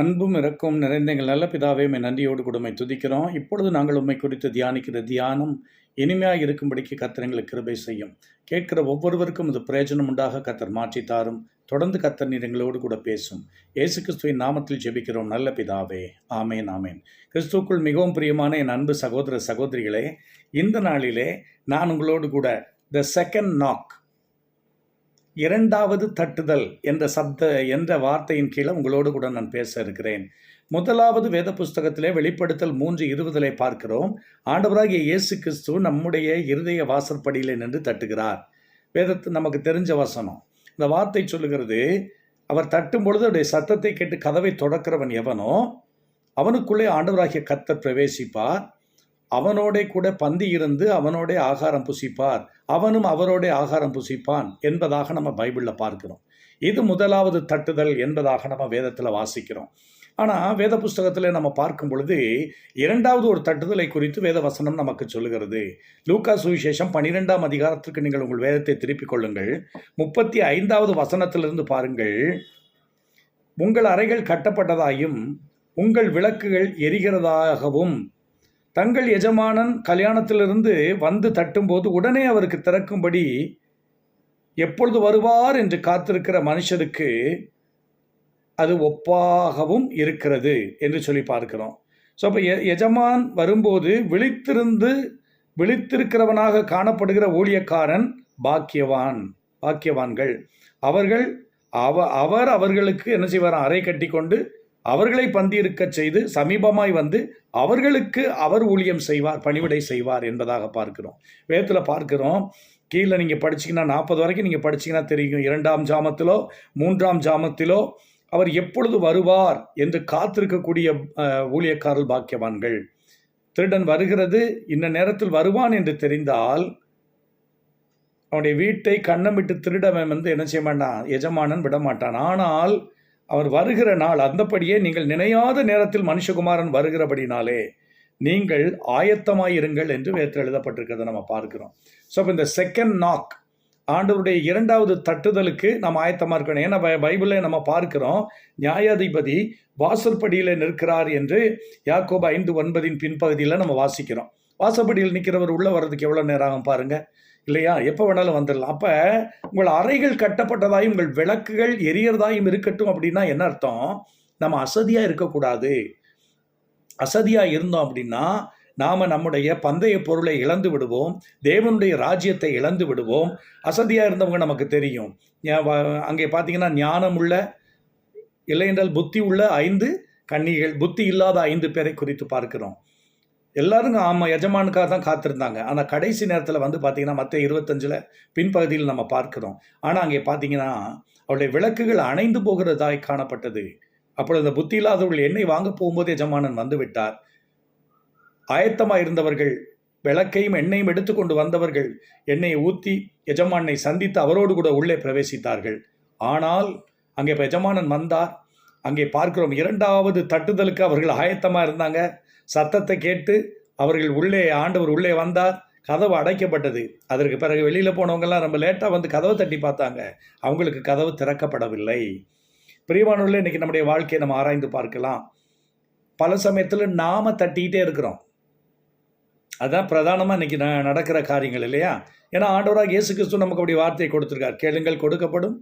அன்பும் இறக்கும் நிறைந்த எங்கள் நல்ல பிதாவே உம்மை நன்றியோடு கொடுமை துதிக்கிறோம். இப்பொழுது நாங்கள் உம்மை குறித்து தியானிக்கிற தியானம் இனிமையாக இருக்கும்படிக்கு கத்தர் எங்களுக்கு கிருபை செய்யும். கேட்கிற ஒவ்வொருவருக்கும் இது பிரயோஜனம் உண்டாக கத்தர் மாற்றி தாரும். தொடர்ந்து கத்தர் நீர் எங்களோடு கூட பேசும். இயேசு கிறிஸ்துவின் நாமத்தில் ஜெபிக்கிறோம். நல்ல பிதாவே ஆமேன் ஆமேன். கிறிஸ்துவுக்குள் மிகவும் பிரியமான என் அன்பு சகோதர சகோதரிகளே இந்த நாளிலே நான் உங்களோடு கூட த செகண்ட் நாக் இரண்டாவது தட்டுதல் என்ற சப்த என்ற வார்த்தையின் கீழே உங்களோடு கூட நான் பேச இருக்கிறேன். முதலாவது வேத புஸ்தகத்திலே வெளிப்படுத்தல் மூன்று இருபதிலே பார்க்கிறோம். ஆண்டவராகிய இயேசு கிறிஸ்து நம்முடைய இருதய வாசற்படியில் நின்று தட்டுகிறார். வேதத்து நமக்கு தெரிஞ்ச வசனம். இந்த வார்த்தை சொல்லுகிறது அவர் தட்டும் பொழுது அவருடைய சத்தத்தை கேட்டு கதவை தொடக்கிறவன் எவனோ அவனுக்குள்ளே ஆண்டவராகிய கத்தர் பிரவேசிப்பார். அவனோடே கூட பந்தி இருந்து அவனோட ஆகாரம் புசிப்பார். அவனும் அவரோட ஆகாரம் புசிப்பான் என்பதாக நம்ம பைபிளில் பார்க்கிறோம். இது முதலாவது தட்டுதல் என்பதாக நம்ம வேதத்தில் வாசிக்கிறோம். ஆனால் வேத புஸ்தகத்தில் நம்ம பார்க்கும் பொழுது இரண்டாவது ஒரு தட்டுதலை குறித்து வேத வசனம் நமக்கு சொல்லுகிறது. லூக்கா சுவிசேஷம் பனிரெண்டாம் அதிகாரத்திற்கு நீங்கள் உங்கள் வேதத்தை திருப்பிக் கொள்ளுங்கள். முப்பத்தி ஐந்தாவது வசனத்திலிருந்து பாருங்கள். உங்கள் அறைகள் கட்டப்பட்டதாயும் உங்கள் விளக்குகள் எரிகிறதாகவும் தங்கள் எஜமானன் கல்யாணத்திலிருந்து வந்து தட்டும்போது உடனே அவருக்கு திறக்கும்படி எப்பொழுது வருவார் என்று காத்திருக்கிற மனுஷருக்கு அது ஒப்பாகவும் இருக்கிறது என்று சொல்லி பார்க்கிறோம். ஸோ அப்போ எஜமான் வரும்போது விழித்திருந்து விழித்திருக்கிறவனாக காணப்படுகிற ஊழியக்காரன் பாக்கியவான் பாக்கியவான்கள். அவர்கள் அவ அவர் அவர்களுக்கு என்ன செய்வார் அறை கட்டி கொண்டு அவர்களை பந்தியிருக்கச் செய்து சமீபமாய் வந்து அவர்களுக்கு அவர் ஊழியம் செய்வார் பணிவிடை செய்வார் என்பதாக பார்க்கிறோம். வேதத்தில் பார்க்கிறோம் கீழே நீங்கள் படிச்சீங்கன்னா நாற்பது வரைக்கும் நீங்கள் படிச்சீங்கன்னா தெரியும். இரண்டாம் ஜாமத்திலோ மூன்றாம் ஜாமத்திலோ அவர் எப்பொழுது வருவார் என்று காத்திருக்கக்கூடிய அஹ், பாக்கியவான்கள். திருடன் வருகிறது இந்த நேரத்தில் வருவான் என்று தெரிந்தால் அவனுடைய வீட்டை கண்ணமிட்டு திருடவன் வந்து என்ன செய்ய மாட்டான்? எஜமானன் விட மாட்டான். ஆனால் அவர் வருகிற நாள் அந்தப்படியே நீங்கள் நினையாத நேரத்தில் மனுஷகுமாரன் வருகிறபடினாலே நீங்கள் ஆயத்தமாயிருங்கள் என்று வேற்று எழுதப்பட்டிருக்கிறத நம்ம பார்க்கிறோம். ஸோ இப்போ இந்த செகண்ட் நாக் ஆண்டவருடைய இரண்டாவது தட்டுதலுக்கு நம்ம ஆயத்தமாக இருக்கணும். ஏன்னா பை- பைபிளில் நம்ம பார்க்கிறோம் நியாயாதிபதி வாசற்படியில் நிற்கிறார் என்று யாக்கோபு ஐந்து ஒன்பதின் பின்பகுதியில் நம்ம வாசிக்கிறோம். வாசப்படியில் நிற்கிறவர் உள்ளே வர்றதுக்கு எவ்வளோ நேரம் ஆகும் பாருங்கள் இல்லையா? எப்போ வேணாலும் வந்துடலாம். அப்போ உங்கள் அறைகள் கட்டப்பட்டதாயும் உங்கள் விளக்குகள் எரியறதாயும் இருக்கட்டும் அப்படின்னா என்ன அர்த்தம்? நம்ம அசதியாக இருக்கக்கூடாது. அசதியாக இருந்தோம் அப்படின்னா நாம் நம்முடைய பந்தய பொருளை இழந்து விடுவோம் தேவனுடைய ராஜ்யத்தை இழந்து விடுவோம். அசதியாக இருந்தவங்க நமக்கு தெரியும். அங்கே பார்த்தீங்கன்னா ஞானம் உள்ள இல்லை என்றால் புத்தி உள்ள ஐந்து கன்னிகள் புத்தி இல்லாத ஐந்து பேரை குறித்து பார்க்கிறோம். எல்லாரும் ஆமாம் எஜமானுக்காக தான் காத்திருந்தாங்க. ஆனால் கடைசி நேரத்தில் வந்து பார்த்தீங்கன்னா மற்ற இருபத்தஞ்சில் பின்பகுதியில் நம்ம பார்க்கிறோம். ஆனால் அங்கே பார்த்தீங்கன்னா அவருடைய விளக்குகள் அணைந்து போகிறதாய் காணப்பட்டது. அப்பொழுது அந்த புத்தி இல்லாதவர்கள் எண்ணெய் வாங்க போகும்போது எஜமானன் வந்து விட்டார். ஆயத்தமாக இருந்தவர்கள் விளக்கையும் எண்ணெயும் எடுத்துக்கொண்டு வந்தவர்கள் எண்ணெயை ஊற்றி எஜமானை சந்தித்து அவரோடு கூட உள்ளே பிரவேசித்தார்கள். ஆனால் அங்கே இப்போ எஜமானன் வந்தார். அங்கே பார்க்கிறோம் இரண்டாவது தட்டுதலுக்கு அவர்கள் ஆயத்தமாக இருந்தாங்க. சத்தத்தை கேட்டு அவர்கள் உள்ளே ஆண்டவர் உள்ளே வந்தார். கதவு அடைக்கப்பட்டது. அதற்கு பிறகு வெளியில் போனவங்கெல்லாம் ரொம்ப லேட்டாக வந்து கதவை தட்டி பார்த்தாங்க. அவங்களுக்கு கதவு திறக்கப்படவில்லை. பிரியமானவர்களே இன்றைக்கி நம்முடைய வாழ்க்கையை நம்ம ஆராய்ந்து பார்க்கலாம். பல சமயத்தில் நாம் தட்டிக்கிட்டே இருக்கிறோம். அதுதான் பிரதானமாக இன்றைக்கி ந- நடக்கிற காரியங்கள் இல்லையா? ஏன்னா ஆண்டவராக இயேசு கிறிஸ்து நமக்கு அப்படி வார்த்தையை கொடுத்துருக்கார். கேளுங்கள் கொடுக்கப்படும்.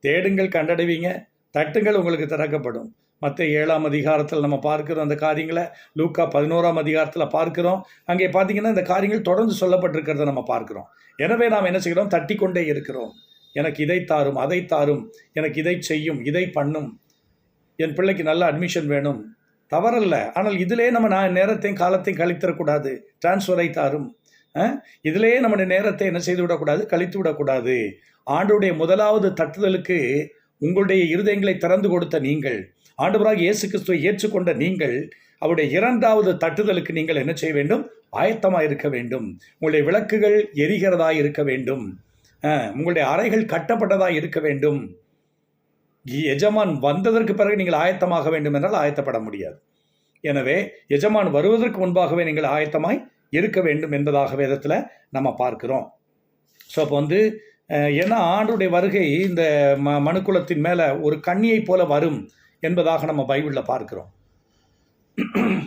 தேடுங்கள் கண்டடைவீங்க. தட்டுங்கள் உங்களுக்கு திறக்கப்படும். மற்ற ஏழாம் அதிகாரத்தில் நம்ம பார்க்கிறோம் அந்த காரியங்களை லூக்கா பதினோராம் அதிகாரத்தில் பார்க்கிறோம். அங்கே பார்த்தீங்கன்னா இந்த காரியங்கள் தொடர்ந்து சொல்லப்பட்டிருக்கிறத நம்ம பார்க்கிறோம். எனவே நாம் என்ன செய்கிறோம்? தட்டி கொண்டே இருக்கிறோம். எனக்கு இதை தாரும் அதை தாரும். எனக்கு இதை செய்யும் இதை பண்ணும். என் பிள்ளைக்கு நல்ல அட்மிஷன் வேணும். தவறல்ல. ஆனால் இதிலே நம்ம நான் நேரத்தையும் காலத்தையும் கழித்திடக்கூடாது. டிரான்ஸ்ஃபரை தாரும். இதிலேயே இதிலே நம்முடைய நேரத்தை என்ன செய்து விடக்கூடாது? கழித்து விடக்கூடாது. ஆண்டுடைய முதலாவது தட்டுதலுக்கு உங்களுடைய இருதயங்களை திறந்து கொடுத்த நீங்கள். ஆண்டவராக இயேசு கிறிஸ்துவை ஏற்றுக்கொண்ட நீங்கள் அவருடைய இரண்டாவது தட்டுதலுக்கு நீங்கள் என்ன செய்ய வேண்டும்? ஆயத்தமாக இருக்க வேண்டும். உங்களுடைய விளக்குகள் எரிகிறதா இருக்க வேண்டும். உங்களுடைய அறைகள் கட்டப்பட்டதாக இருக்க வேண்டும். எஜமான் வந்ததற்கு பிறகு நீங்கள் ஆயத்தமாக வேண்டும் என்றால் ஆயத்தப்பட முடியாது. எனவே எஜமான் வருவதற்கு முன்பாகவே நீங்கள் ஆயத்தமாய் இருக்க வேண்டும் என்பதாக வேதத்தில் நம்ம பார்க்கிறோம். ஸோ அப்போ வந்து ஏன்னா ஆண்டுடைய வருகை இந்த ம மனுக்குலத்தின் மேலே ஒரு கண்ணியைப் போல வரும். என்பதாக நம்ம பைபிளில் பார்க்கிறோம்.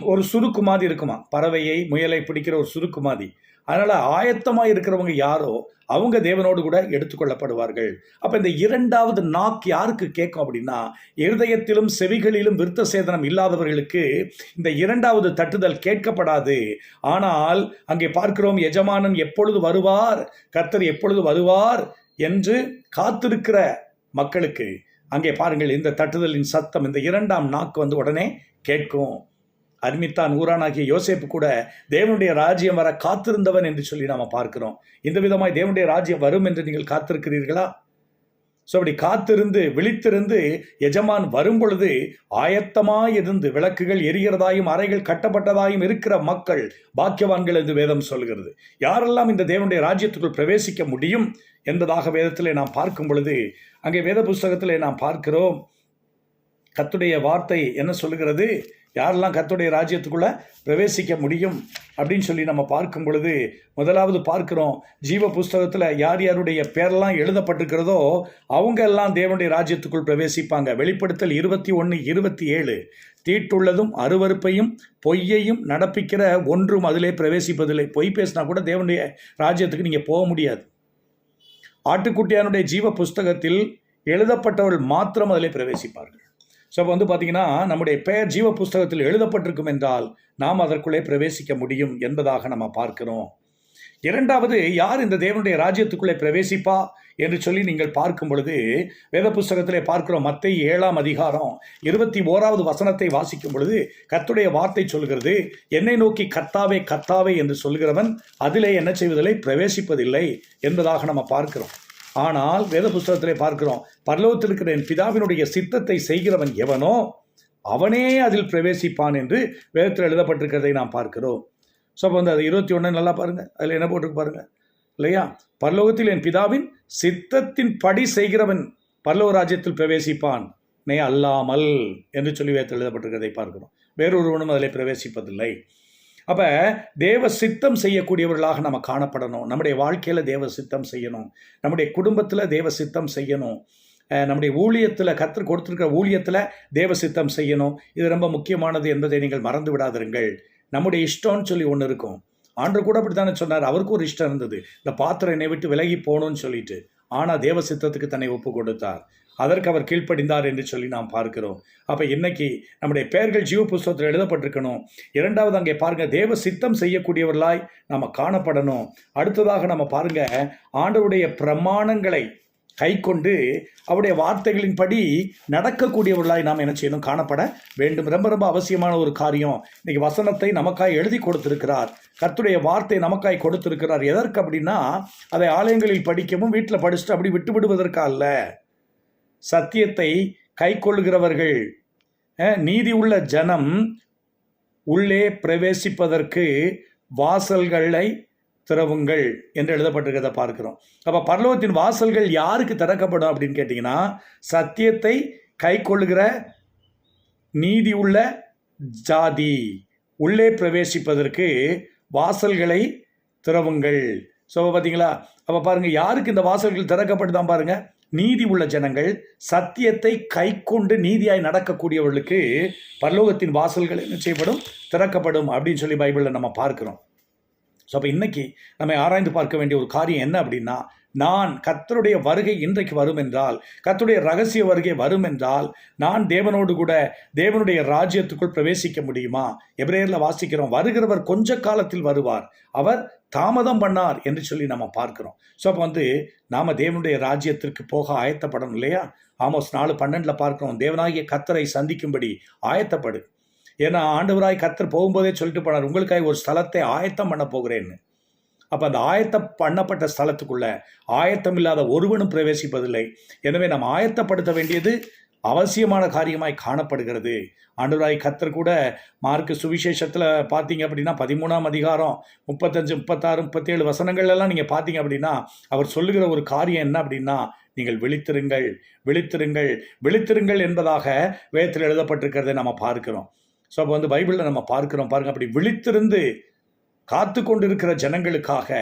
ஒரு சுருக்கு மாதிரி இருக்குமா? பறவையை முயலை பிடிக்கிற ஒரு சுருக்கு மாதிரி. ஆயத்தமாக இருக்கிறவங்க யாரோ அவங்க தேவனோடு கூட எடுத்துக்கொள்ளப்படுவார்கள். அப்போ இந்த இரண்டாவது நாக் யாருக்கு கேட்கும் அப்படின்னா இருதயத்திலும் செவிகளிலும் விருத்த சேதனம் இல்லாதவர்களுக்கு இந்த இரண்டாவது தட்டுதல் கேட்கப்படாது. ஆனால் அங்கே பார்க்கிறோம் எஜமானன் எப்பொழுது வருவார்? கர்த்தர் எப்பொழுது வருவார்? என்று காத்திருக்கிற மக்களுக்கு அங்கே பாருங்கள் இந்த தட்டுதலின் சத்தம் இந்த இரண்டாம் நாக்கு வந்து உடனே கேட்கும். அர்மித்தான் ஊரானாகிய யோசேப்பு கூட தேவனுடைய ராஜ்யம் வர காத்திருந்தவன் என்று சொல்லி நாம் பார்க்கிறோம். இந்த விதமாய் தேவனுடைய ராஜ்யம் வரும் என்று நீங்கள் காத்திருக்கிறீர்களா? ஸோ அப்படி காத்திருந்து விழித்திருந்து எஜமான் வரும் பொழுது ஆயத்தமாய் இருந்து விளக்குகள் எரிகிறதாயும் அறைகள் கட்டப்பட்டதாயும் இருக்கிற மக்கள் பாக்கியவான்கள் என்று வேதம் சொல்கிறது. யாரெல்லாம் இந்த தேவனுடைய ராஜ்யத்துக்குள் பிரவேசிக்க முடியும் என்பதாக வேதத்தில் நாம் பார்க்கும் பொழுது அங்கே வேத புஸ்தகத்தில் நாம் பார்க்கிறோம். கத்துடைய வார்த்தை என்ன சொல்லுகிறது? யாரெல்லாம் கத்துடைய ராஜ்யத்துக்குள்ளே பிரவேசிக்க முடியும் அப்படின்னு சொல்லி நம்ம பார்க்கும் பொழுது முதலாவது பார்க்குறோம் ஜீவ புஸ்தகத்தில் யார் யாருடைய பேரெல்லாம் எழுதப்பட்டிருக்கிறதோ அவங்க எல்லாம் தேவனுடைய ராஜ்யத்துக்குள் பிரவேசிப்பாங்க. வெளிப்படுத்தல் இருபத்தி ஒன்று இருபத்தி ஏழு. தீட்டுள்ளதும் அருவருப்பையும் பொய்யையும் நடப்பிக்கிற ஒன்றும் அதிலே பிரவேசிப்பதில்லை. பொய் பேசினா கூட தேவனுடைய ராஜ்யத்துக்கு நீங்கள் போக முடியாது. ஆட்டுக்குட்டியானுடைய ஜீவ புஸ்தகத்தில் எழுதப்பட்டவர்கள் மாத்திரம் அதில் பிரவேசிப்பார்கள். ஸோ அப்போ வந்து பார்த்தீங்கன்னா நம்முடைய பெயர் ஜீவ புஸ்தகத்தில் எழுதப்பட்டிருக்கும் என்றால் நாம் அதற்குள்ளே பிரவேசிக்க முடியும் என்பதாக நம்ம பார்க்கிறோம். இரண்டாவது யார் இந்த தேவனுடைய ராஜ்யத்துக்குள்ளே பிரவேசிப்பா? என்று சொல்லி நீங்கள் பார்க்கும் பொழுது வேத புஸ்தகத்திலே பார்க்கிறோம் மத்தை ஏழாம் அதிகாரம் இருபத்தி ஓராவது வசனத்தை வாசிக்கும் பொழுது கத்துடைய வார்த்தை சொல்கிறது என்னை நோக்கி கத்தாவே கத்தாவே என்று சொல்கிறவன் அதிலே என்ன செய்வதில்லை? பிரவேசிப்பதில்லை என்பதாக நம்ம பார்க்கிறோம். ஆனால் வேத புஸ்தகத்திலே பார்க்கிறோம் பரலோகத்தில் இருக்கிற என் பிதாவினுடைய சித்தத்தை செய்கிறவன் எவனோ அவனே அதில் பிரவேசிப்பான் என்று வேதத்தில் எழுதப்பட்டிருக்கிறதை நாம் பார்க்கிறோம். ஸோ அப்போ வந்து அது இருபத்தி ஒன்று நல்லா பாருங்கள் அதில் என்ன போட்டிருக்கு பாருங்கள் இல்லையா? பரலோகத்தில் என் பிதாவின் சித்தத்தின் படி செய்கிறவன் பல்லவ ராஜ்யத்தில் பிரவேசிப்பான். நே அல்லாமல் என்று சொல்லி வேதத்தில் எழுதப்பட்டிருக்கிறதை பார்க்கிறோம். வேறொருவனும் அதில் பிரவேசிப்பதில்லை. அப்போ தேவ சித்தம் செய்யக்கூடியவர்களாக நம்ம காணப்படணும். நம்முடைய வாழ்க்கையில் தேவ சித்தம் செய்யணும். நம்முடைய குடும்பத்தில் தேவ சித்தம் செய்யணும். நம்முடைய ஊழியத்தில் கற்றுக் கொடுத்துருக்கிற ஊழியத்தில் தேவ சித்தம் செய்யணும். இது ரொம்ப முக்கியமானது என்பதை நீங்கள் மறந்து விடாதிருங்கள். நம்முடைய இஷ்டம்னு சொல்லி ஒன்று இருக்கும். ஆண்டு கூட அப்படித்தானே சொன்னார்? அவருக்கு ஒரு இஷ்டம் இருந்தது. இந்த பாத்திரம் என்னை விட்டு விலகி போகணும்னு சொல்லிட்டு. ஆனால் தேவ சித்தத்துக்கு தன்னை ஒப்பு கொடுத்தார் அதற்கு அவர் கீழ்ப்படிந்தார் என்று சொல்லி நாம் பார்க்கிறோம். அப்போ இன்னைக்கு நம்முடைய பெயர்கள் ஜீவ புஸ்தகத்தில் எழுதப்பட்டிருக்கணும். இரண்டாவது அங்கே பாருங்கள் தேவ சித்தம் செய்யக்கூடியவர்களாய் நம்ம காணப்படணும். அடுத்ததாக நம்ம பாருங்க ஆண்டவருடைய பிரமாணங்களை கை கொண்டு அவருடைய வார்த்தைகளின்படி நடக்கக்கூடியவர்களாய் நாம் என்ன செய்யணும் காணப்பட வேண்டும். ரொம்ப ரொம்ப அவசியமான ஒரு காரியம். இன்னைக்கு வசனத்தை நமக்காய் எழுதி கொடுத்திருக்கிறார். கர்த்துடைய வார்த்தை நமக்காய் கொடுத்திருக்கிறார். எதற்கு அப்படின்னா அதை ஆலயங்களில் படிக்கவும் வீட்டில் படிச்சுட்டு அப்படி விட்டு விடுவதற்கா அல்ல. சத்தியத்தை கை கொள்கிறவர்கள் நீதி உள்ள ஜனம் உள்ளே பிரவேசிப்பதற்கு வாசல்களை திறவுங்கள் என்று எழுதப்பட்டிருக்கிறத பார்க்கிறோம். அப்போ பரலோகத்தின் வாசல்கள் யாருக்கு திறக்கப்படும் அப்படின்னு கேட்டிங்கன்னா சத்தியத்தை கை கொள்ளுகிற நீதி உள்ள ஜாதி உள்ளே பிரவேசிப்பதற்கு வாசல்களை திறவுங்கள். ஸோ பார்த்தீங்களா அப்போ பாருங்கள் யாருக்கு இந்த வாசல்கள் திறக்கப்படுதான் பாருங்கள் நீதி உள்ள ஜனங்கள் சத்தியத்தை கை கொண்டு நீதியாய் நடக்கக்கூடியவர்களுக்கு பரலோகத்தின் வாசல்கள் என்ன செய்யப்படும்? திறக்கப்படும் அப்படின்னு சொல்லி பைபிளில் நம்ம பார்க்குறோம். ஸோ அப்போ இன்னைக்கு நம்ம ஆராய்ந்து பார்க்க வேண்டிய ஒரு காரியம் என்ன அப்படின்னா நான் கத்தருடைய வருகை இன்றைக்கு வரும் என்றால் கத்தருடைய ரகசிய வருகை வரும் என்றால் நான் தேவனோடு கூட தேவனுடைய ராஜ்யத்துக்குள் பிரவேசிக்க முடியுமா? எபிரேயரில் வாசிக்கிறோம் வருகிறவர் கொஞ்ச காலத்தில் வருவார். அவர் தாமதம் பண்ணார் என்று சொல்லி நம்ம பார்க்கிறோம். ஸோ அப்போ வந்து நாம் தேவனுடைய ராஜ்யத்திற்கு போக ஆயத்தப்படணும் இல்லையா? ஆமோஸ் நாலு பன்னெண்டில் பார்க்கிறோம் தேவனாகிய கத்தரை சந்திக்கும்படி ஆயத்தப்படு. ஏன்னா ஆண்டவராய் கத்தர் போகும்போதே சொல்லிட்டு போனார் உங்களுக்காக ஒரு ஸ்தலத்தை ஆயத்தம் பண்ண போகிறேன்னு. அப்போ அந்த ஆயத்தம் பண்ணப்பட்ட ஸ்தலத்துக்குள்ள ஆயத்தம் இல்லாத ஒருவனும் பிரவேசிப்பதில்லை. எனவே நாம் ஆயத்தப்படுத்த வேண்டியது அவசியமான காரியமாய் காணப்படுகிறது. ஆண்டவராய் கத்தர் கூட மார்க்கு சுவிசேஷத்தில் பார்த்தீங்க அப்படின்னா பதிமூணாம் அதிகாரம் முப்பத்தஞ்சு முப்பத்தாறு முப்பத்தேழு வசனங்கள் எல்லாம் நீங்கள் பார்த்தீங்க அப்படின்னா அவர் சொல்லுகிற ஒரு காரியம் என்ன அப்படின்னா நீங்கள் விழித்திருங்கள் விழித்திருங்கள் விழித்திருங்கள் என்பதாக வேதத்தில் எழுதப்பட்டிருக்கிறதை நம்ம பார்க்கிறோம். ஸோ அப்போ வந்து பைபிளில் நம்ம பார்க்குறோம். பாருங்க அப்படி விழித்திருந்து காத்து கொண்டிருக்கிற ஜனங்களுக்காக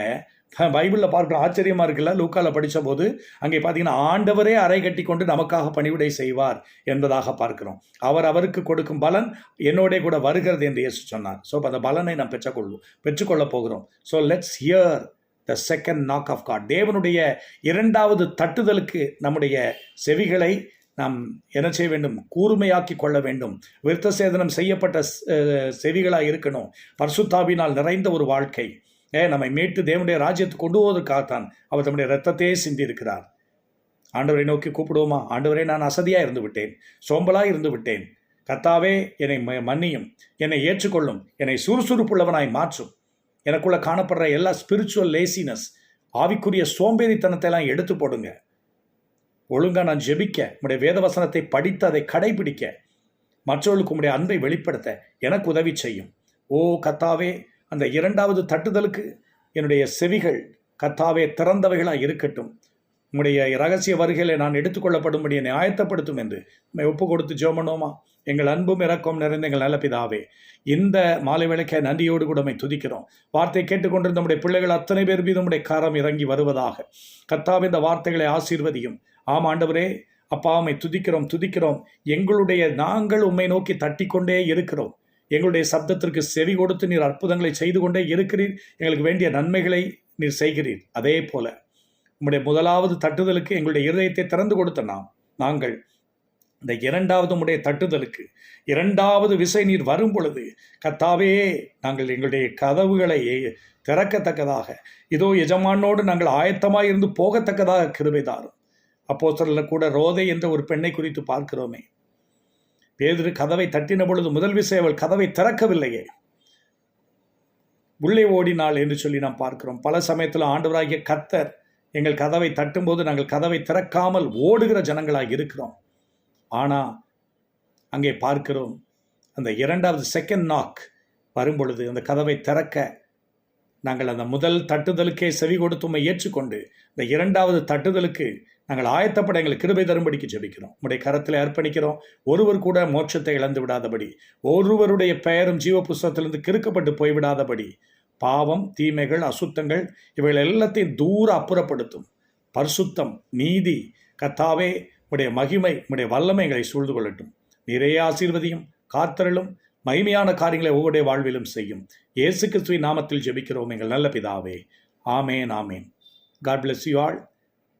பைபிளில் பார்க்குற ஆச்சரியமாக இருக்குல்ல? லூக்காவில் படித்த போது அங்கே பார்த்தீங்கன்னா ஆண்டவரே அறை கட்டி கொண்டு நமக்காக பணிவிடை செய்வார் என்பதாக பார்க்கிறோம். அவர் அவருக்கு கொடுக்கும் பலன் என்னோட கூட வருகிறது என்று இயேசு சொன்னார். ஸோ அந்த பலனை நாம் பெற்றுக்கொள்வோம் பெற்றுக்கொள்ள போகிறோம். So let's hear the second knock of God தேவனுடைய இரண்டாவது தட்டுதலுக்கு நம்முடைய செவிகளை நாம் என்ன செய்ய வேண்டும்? கூர்மையாக்கி கொள்ள வேண்டும். விருத்த சேதனம் செய்யப்பட்ட செவிகளாக இருக்கணும். பர்சுத்தாவினால் நிறைந்த ஒரு வாழ்க்கை. ஏ நம்மை மீட்டு தேவனுடைய ராஜ்யத்தை கொண்டு போவதற்காகத்தான் அவர் தம்முடைய ரத்தத்தையே சிந்தியிருக்கிறார். ஆண்டவரை நோக்கி கூப்பிடுவோமா? ஆண்டவரை நான் அசதியாக இருந்து விட்டேன் சோம்பலாக இருந்து விட்டேன் கத்தாவே என்னை ம- மன்னியும். என்னை ஏற்றுக்கொள்ளும். என்னை சுறுசுறுப்புள்ளவனாய் மாற்றும். எனக்குள்ளே காணப்படுற எல்லா ஸ்பிரிச்சுவல் லேசினஸ் ஆவிக்குரிய சோம்பேறித்தனத்தை எல்லாம் எடுத்து போடுங்க. ஒழுங்காக நான் ஜெபிக்க உடைய வேதவசனத்தை படித்து அதை கடைபிடிக்க மற்றவர்களுக்கு உங்களுடைய அன்பை வெளிப்படுத்த எனக்கு உதவி செய்யும். ஓ கத்தாவே அந்த இரண்டாவது தட்டுதலுக்கு என்னுடைய செவிகள் கத்தாவே திறந்தவைகளாக இருக்கட்டும். உம்முடைய ரகசிய வருகையில நான் எடுத்துக்கொள்ளப்படும்படி என்னை ஆயத்தப்படுத்தும் என்று நம்மை ஒப்பு கொடுத்து ஜோமனோமா எங்கள் அன்பும் இறக்கம் நிறைந்த எங்கள் நல்ல பிதாவே இந்த மாலை விளக்க நன்றியோடு கூட நம்மை துதிக்கிறோம். வார்த்தை கேட்டுக்கொண்டிருந்த நம்முடைய பிள்ளைகள் அத்தனை பேர் மீது நம்முடைய காரம் இறங்கி வருவதாக. கத்தாவே இந்த வார்த்தைகளை ஆசீர்வதியும். ஆம் ஆண்டவரே அப்பா உம்மை துதிக்கிறோம் துதிக்கிறோம். எங்களுடைய நாங்கள் உம்மை நோக்கி தட்டிக்கொண்டே இருக்கிறோம். எங்களுடைய சப்தத்திற்கு செவி கொடுத்து நீர் அற்புதங்களை செய்து கொண்டே இருக்கிறீர். எங்களுக்கு வேண்டிய நன்மைகளை நீர் செய்கிறீர். அதே போல உம்முடைய முதலாவது தட்டுதலுக்கு எங்களுடைய இருதயத்தை திறந்து கொடுத்த நாம் நாங்கள். இந்த இரண்டாவது உடைய தட்டுதலுக்கு இரண்டாவது விசை நீர் வரும் பொழுது கத்தாவே நாங்கள் எங்களுடைய கதவுகளை திறக்கத்தக்கதாக இதோ எஜமானோடு நாங்கள் ஆயத்தமாக இருந்து போகத்தக்கதாக கிருபை தாரும். அப்போஸ்தலர்ல கூட ரோதை என்ற ஒரு பெண்ணை குறித்து பார்க்கிறோமே. பேதிரு கதவை தட்டின பொழுது முதல் விசை அவள் கதவை திறக்கவில்லையே. உள்ளே ஓடினாள் என்று சொல்லி நாம் பார்க்கிறோம். பல சமயத்தில் ஆண்டவராகிய கத்தர் எங்கள் கதவை தட்டும்போது நாங்கள் கதவை திறக்காமல் ஓடுகிற ஜனங்களாக இருக்கிறோம். ஆனால் அங்கே பார்க்கிறோம் அந்த இரண்டாவது செகண்ட் நாக் வரும்பொழுது அந்த கதவை திறக்க நாங்கள் அந்த முதல் தட்டுதலுக்கே செவி கொடுத்துமை ஏற்றுக்கொண்டு இந்த இரண்டாவது தட்டுதலுக்கு நாங்கள் ஆயத்தப்பட எங்களுக்கு கிருபை தரும்படிக்கு ஜெபிக்கிறோம். உடைய கரத்தில் அர்ப்பணிக்கிறோம். ஒருவர் கூட மோட்சத்தை இழந்து விடாதபடி ஒருவருடைய பெயரும் ஜீவ புஸ்தகத்திலிருந்து கிறுக்கப்பட்டு போய்விடாதபடி பாவம் தீமைகள் அசுத்தங்கள் இவைகள் எல்லாத்தையும் தூர அப்புறப்படுத்தும். பரிசுத்தம் நீதி கத்தாவே உடைய மகிமை உடைய வல்லமை எங்களை சூழ்ந்து கொள்ளட்டும். நிறைய ஆசீர்வதியும் காத்தரலும் மகிமையான காரியங்களை ஒவ்வொருடைய வாழ்விலும் செய்யும். இயேசு கிறிஸ்துவின் நாமத்தில் ஜெபிக்கிறோம் எங்கள் நல்ல பிதாவே. ஆமேன் ஆமேன். காட் பிளஸ் யூ ஆல்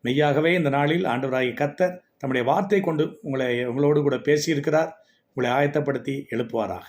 மெய்யாகவே இந்த நாளில் ஆண்டவராகிய கத்தர் தம்முடைய வார்த்தை கொண்டு உங்களை உங்களோடு கூட பேசியிருக்கிறார். உங்களை ஆயத்தப்படுத்தி எழுப்புவாராக.